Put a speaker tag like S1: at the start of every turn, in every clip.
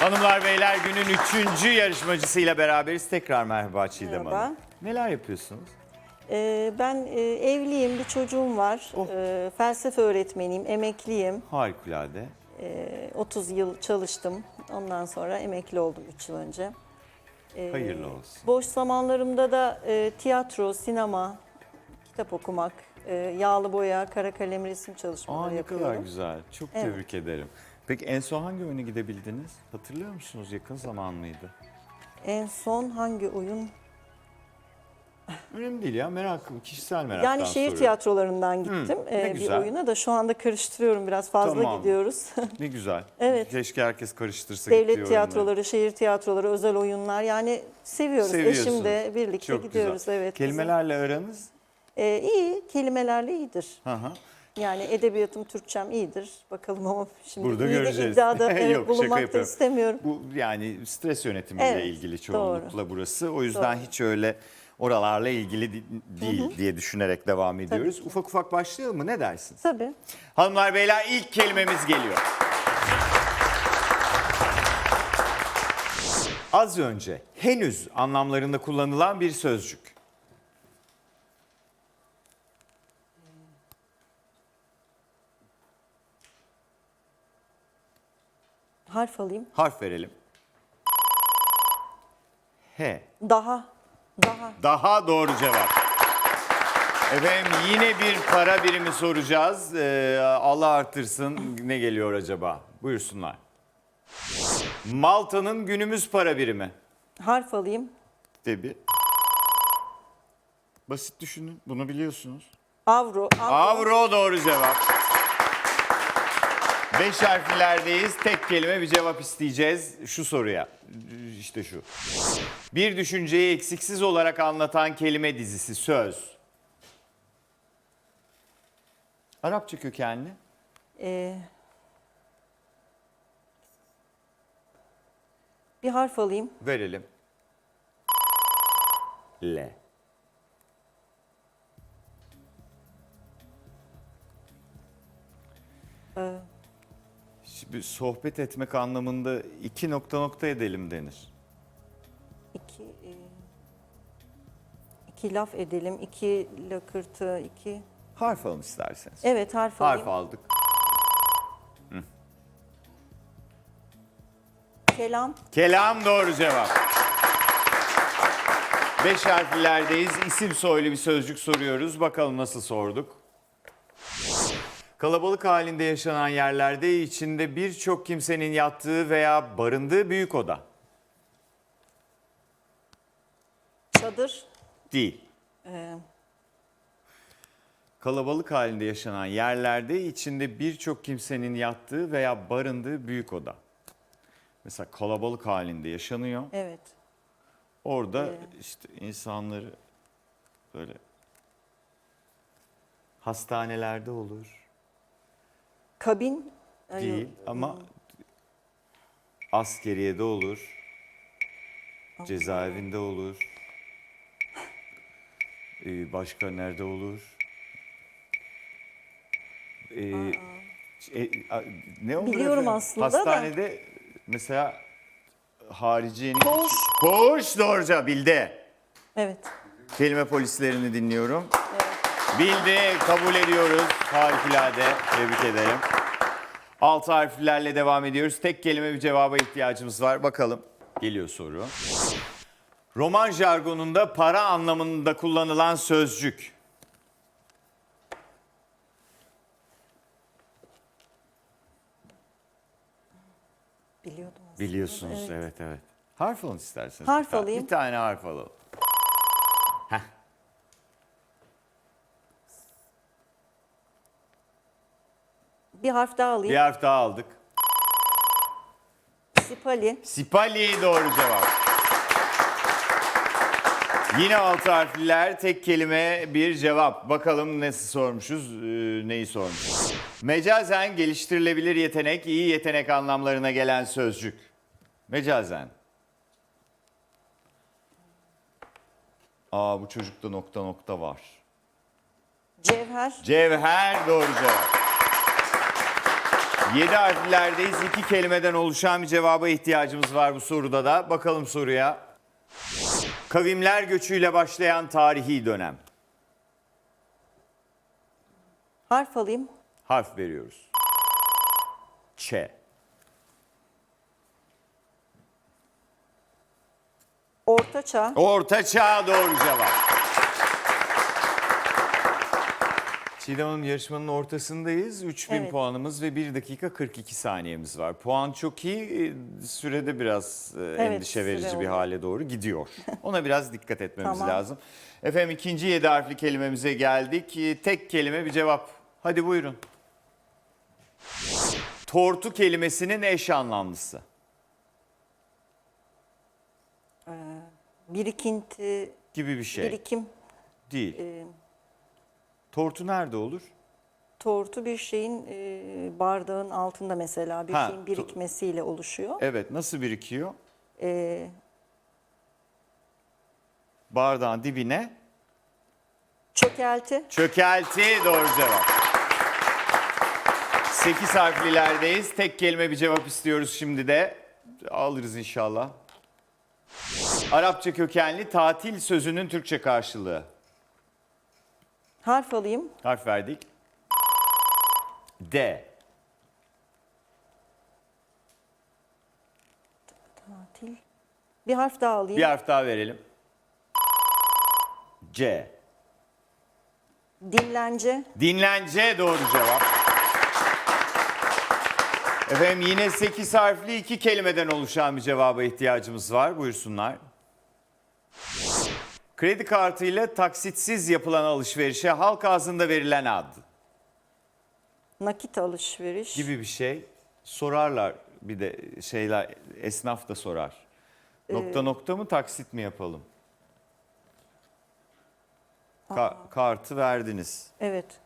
S1: Hanımlar beyler günün üçüncü yarışmacısıyla beraberiz. Tekrar merhaba Çiğdem
S2: Merhaba.
S1: Hanım. Neler yapıyorsunuz?
S2: Ee, ben e, evliyim, bir çocuğum var.
S1: Oh.
S2: Ee, felsefe öğretmeniyim, emekliyim.
S1: Harikulade.
S2: Ee, 30 yıl çalıştım. Ondan sonra emekli oldum 3 yıl önce. Ee,
S1: Hayırlı olsun.
S2: Boş zamanlarımda da e, tiyatro, sinema, kitap okumak, e, yağlı boya, kara kalem resim çalışmaları
S1: Aa ne
S2: yapıyorum.
S1: kadar güzel. Çok
S2: Evet.
S1: tebrik ederim. Peki en son hangi oyuna gidebildiniz? Hatırlıyor musunuz? Yakın zaman mıydı?
S2: En son hangi oyun?
S1: Önemli değil ya merakım, kişisel meraktan
S2: Yani şehir
S1: soruyorum.
S2: tiyatrolarından gittim
S1: ne
S2: e, bir
S1: güzel.
S2: oyuna da şu anda karıştırıyorum biraz fazla
S1: Tamam.
S2: gidiyoruz.
S1: Ne güzel.
S2: Evet.
S1: Keşke herkes karıştırsa gittiği
S2: Devlet
S1: oyunları.
S2: tiyatroları, şehir tiyatroları, özel oyunlar yani seviyoruz.
S1: Seviyorsunuz.
S2: Eşim de birlikte
S1: Çok
S2: gidiyoruz.
S1: güzel.
S2: Evet.
S1: Kelimelerle aranız?
S2: Ee, iyi, kelimelerle iyidir.
S1: Hı hı.
S2: Yani edebiyatım, Türkçem iyidir. Bakalım ama şimdi
S1: Burada
S2: iyi
S1: göreceğiz.
S2: iddiada evet,
S1: Yok,
S2: bulunmak da istemiyorum.
S1: Bu yani stres yönetimiyle
S2: Evet,
S1: ilgili çoğunlukla
S2: doğru.
S1: burası. O yüzden
S2: Doğru.
S1: hiç öyle oralarla ilgili değil diye düşünerek devam ediyoruz. Ufak ufak başlayalım mı? Ne dersiniz?
S2: Tabii.
S1: Hanımlar beyler ilk kelimemiz geliyor. Az önce henüz anlamlarında kullanılan bir sözcük.
S2: Harf alayım.
S1: Harf verelim. H.
S2: Daha, daha.
S1: Daha doğru cevap. Efendim yine bir para birimi soracağız. Ee, Allah artırsın. Ne geliyor acaba? Buyursunlar. Malta'nın günümüz para birimi.
S2: Harf alayım.
S1: Tabii. Basit düşünün. Bunu biliyorsunuz.
S2: Avro, avro.
S1: Avro doğru cevap. Beş harflerdeyiz. Tek kelime bir cevap isteyeceğiz şu soruya. İşte şu. Bir düşünceyi eksiksiz olarak anlatan kelime dizisi söz. Arapça kökenli.
S2: Ee, bir harf alayım.
S1: Verelim. L. Şimdi sohbet etmek anlamında iki nokta nokta edelim denir.
S2: İki, e, iki laf edelim. İki lakırtı, iki...
S1: Harf alın isterseniz.
S2: Evet harf alayım.
S1: Harf aldık.
S2: Kelam.
S1: Kelam doğru cevap. Beş harflerdeyiz. İsim soylu bir sözcük soruyoruz. Bakalım nasıl sorduk. Kalabalık halinde yaşanan yerlerde içinde birçok kimsenin yattığı veya barındığı büyük oda.
S2: Çadır.
S1: Değil.
S2: Ee,
S1: Kalabalık halinde yaşanan yerlerde içinde birçok kimsenin yattığı veya barındığı büyük oda. Mesela kalabalık halinde yaşanıyor.
S2: evet.
S1: Orada
S2: Ee.
S1: işte insanları böyle hastanelerde olur
S2: Kabin. Ay,
S1: değil ama askeriyede olur. Cezaevinde olur. Ee, başka nerede olur? Ee, e, a- ne olur
S2: Biliyorum
S1: efendim?
S2: aslında da.
S1: Hastanede mesela hariciyenin...
S2: Koğuş.
S1: Koğuş doğru cevap bildi.
S2: Evet.
S1: Kelime polislerini dinliyorum. Bildi, kabul ediyoruz. Harikulade, tebrik ederim. Altı harflerle devam ediyoruz. Tek kelime bir cevaba ihtiyacımız var. Bakalım. Geliyor soru. Roman jargonunda para anlamında kullanılan sözcük.
S2: Biliyordum aslında.
S1: Biliyorsunuz,
S2: Evet.
S1: evet. Harf alın isterseniz.
S2: Harf
S1: Bir
S2: alayım.
S1: Bir tane harf alalım. Heh.
S2: Bir harf daha alayım.
S1: Bir harf daha aldık.
S2: Sipali.
S1: Sipali doğru cevap. Yine altı harfliler, tek kelime bir cevap. Bakalım nasıl sormuşuz, e, neyi sormuşuz. Mecazen geliştirilebilir yetenek, iyi yetenek anlamlarına gelen sözcük. Mecazen. Aa bu çocukta nokta nokta var.
S2: Cevher.
S1: Cevher doğru cevap. 7 harflerdeyiz. İki kelimeden oluşan bir cevaba ihtiyacımız var bu soruda da. Bakalım soruya. Kavimler göçüyle başlayan tarihi dönem.
S2: Harf alayım.
S1: Harf veriyoruz. Ç.
S2: Orta Çağ.
S1: Orta Çağ doğru cevap. Çiğdem Hanım yarışmanın ortasındayız. 3000
S2: Evet.
S1: puanımız ve 1 dakika 42 saniyemiz var. Puan çok iyi. e, Sürede biraz e, endişe
S2: süre
S1: verici bir hale doğru gidiyor. Ona biraz dikkat etmemiz
S2: Tamam.
S1: lazım. Efendim ikinci 7 harfli kelimemize geldik. E, Tek kelime bir cevap. Hadi buyurun. Tortu kelimesinin eş anlamlısı.
S2: Birikinti,
S1: Gibi bir şey.
S2: birikim,
S1: Değil.
S2: e,
S1: Tortu nerede olur?
S2: tortu bir şeyin e, bardağın altında mesela bir
S1: Ha,
S2: şeyin
S1: to-
S2: birikmesiyle oluşuyor.
S1: Evet nasıl birikiyor?
S2: E,
S1: Bardağın dibine
S2: çökelti,
S1: çökelti doğru cevap. 8 harflilerdeyiz. Tek kelime bir cevap istiyoruz şimdi de. Alırız inşallah. Arapça kökenli tatil sözünün Türkçe karşılığı.
S2: Harf alayım.
S1: Harf verdik. D.
S2: Tatil. Bir harf daha alayım.
S1: Bir harf daha verelim. C.
S2: Dinlence,
S1: Dinlence doğru cevap. Efendim yine 8 harfli iki kelimeden oluşan bir cevaba ihtiyacımız var. Buyursunlar. Kredi kartıyla taksitsiz yapılan alışverişe halk ağzında verilen ad
S2: nakit alışveriş,
S1: gibi bir şey. Sorarlar bir de şeyler esnaf da sorar. Nokta nokta mı taksit mi yapalım? Ka- kartı verdiniz.
S2: evet.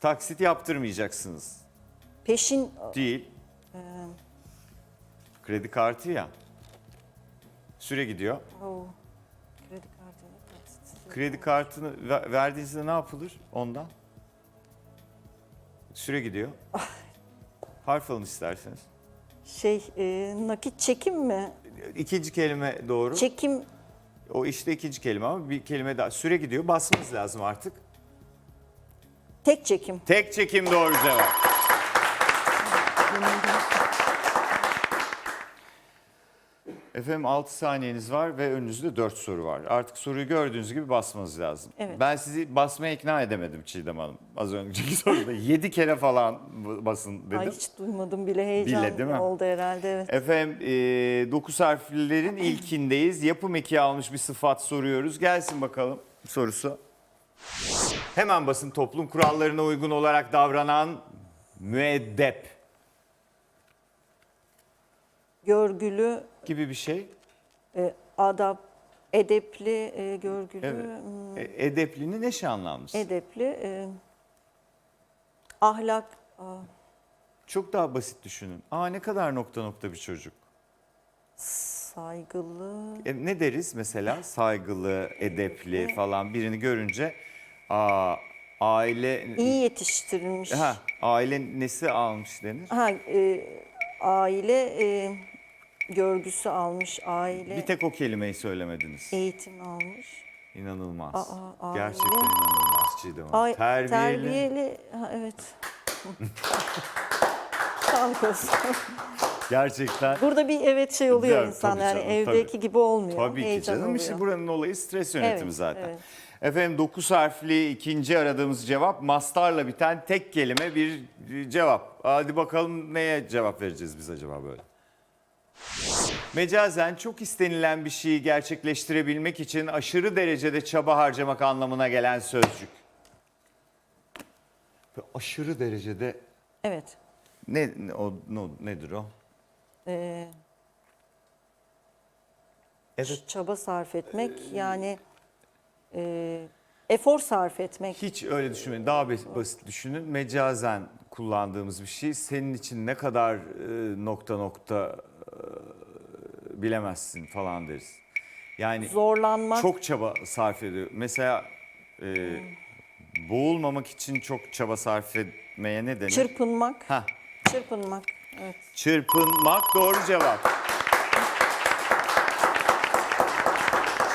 S1: Taksit yaptırmayacaksınız.
S2: Peşin
S1: Değil. Kredi kartı ya. Süre gidiyor.
S2: Oo, kredi kartıyla taksitsiz.
S1: Kredi kartını ver- verdiğinizde ne yapılır ondan? Süre gidiyor. Harf alın isterseniz.
S2: Şey, e, nakit çekim mi?
S1: İkinci kelime doğru.
S2: Çekim,
S1: O işte ikinci kelime ama bir kelime daha. Süre gidiyor. Basmanız lazım artık.
S2: tek çekim.
S1: Tek çekim doğru cevap. Efendim 6 saniyeniz var ve önünüzde 4 soru var. Artık soruyu gördüğünüz gibi basmanız lazım.
S2: Evet.
S1: Ben sizi basmaya ikna edemedim Çiğdem Hanım. Az önceki soruda 7 kere falan basın dedim.
S2: Ay hiç duymadım bile heyecan
S1: Bile, değil mi?
S2: oldu herhalde evet.
S1: Efendim 9 harflilerin ilkindeyiz. Yapım eki almış bir sıfat soruyoruz. Gelsin bakalım sorusu. Hemen basın toplum kurallarına uygun olarak davranan müeddep
S2: Görgülü,
S1: gibi bir şey.
S2: e, adap, edepli, e, görgülü,
S1: Evet.
S2: hmm,
S1: E, Edeplinin eş anlamlısı.
S2: edepli, e, ahlak, aa,
S1: Çok daha basit düşünün. Aa ne kadar nokta nokta bir çocuk.
S2: saygılı,
S1: E, ne deriz mesela? Saygılı, edepli falan birini görünce aa aile
S2: iyi yetiştirilmiş.
S1: ha aile nesi almış denir?
S2: Ha, e, aile e, görgüsü almış, aile
S1: Bir tek o kelimeyi söylemediniz.
S2: eğitim almış.
S1: İnanılmaz.
S2: Aa, aile.
S1: Gerçekten inanılmaz Çiğdem Hanım.
S2: Ay,
S1: Terbiyeli.
S2: terbiyeli. Ha, evet. Sağlık olsun.
S1: Gerçekten.
S2: Burada bir evet şey oluyor
S1: Tabii,
S2: insan yani
S1: canım,
S2: evdeki
S1: tabii.
S2: gibi olmuyor.
S1: Tabii ki canım.
S2: oluyor.
S1: İşte buranın olayı stres yönetimi
S2: Evet,
S1: zaten.
S2: evet.
S1: Efendim 9 harfli ikinci aradığımız cevap mastarla biten tek kelime bir cevap. Hadi bakalım neye cevap vereceğiz biz acaba böyle? Mecazen çok istenilen bir şeyi gerçekleştirebilmek için aşırı derecede çaba harcamak anlamına gelen sözcük. Aşırı derecede
S2: Evet.
S1: ne, ne- o, ne- nedir o?
S2: Ee,
S1: Evet.
S2: çaba sarf etmek yani e, efor sarf etmek.
S1: Hiç öyle düşünmeyin. Daha bas- basit düşünün. Mecazen kullandığımız bir şey senin için ne kadar e, nokta nokta bilemezsin falan deriz. Yani
S2: Zorlanmak.
S1: çok çaba sarf ediyor. Mesela e, boğulmamak için çok çaba sarf Etmeye ne denir?
S2: Çırpınmak.
S1: Hah,
S2: Çırpınmak. Evet.
S1: Çırpınmak doğru cevap.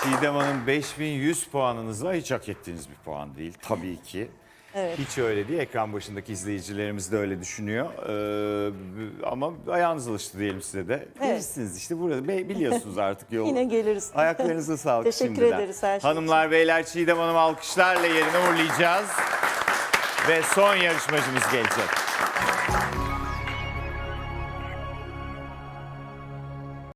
S1: Çiğdem Hanım 5100 puanınız var. Hiç hak ettiğiniz bir puan değil tabii ki.
S2: Evet.
S1: Hiç öyle değil. Ekran başındaki izleyicilerimiz de öyle düşünüyor. Ee, ama ayağınız alıştı diyelim size de. Gelirsiniz işte burada. Be- Biliyorsunuz artık yolu.
S2: Yine geliriz.
S1: Ayaklarınıza sağlık
S2: Teşekkür
S1: şimdiden.
S2: ederiz her şey
S1: Hanımlar beyler Çiğdem Hanım alkışlarla yerine uğurlayacağız. Ve son yarışmacımız gelecek.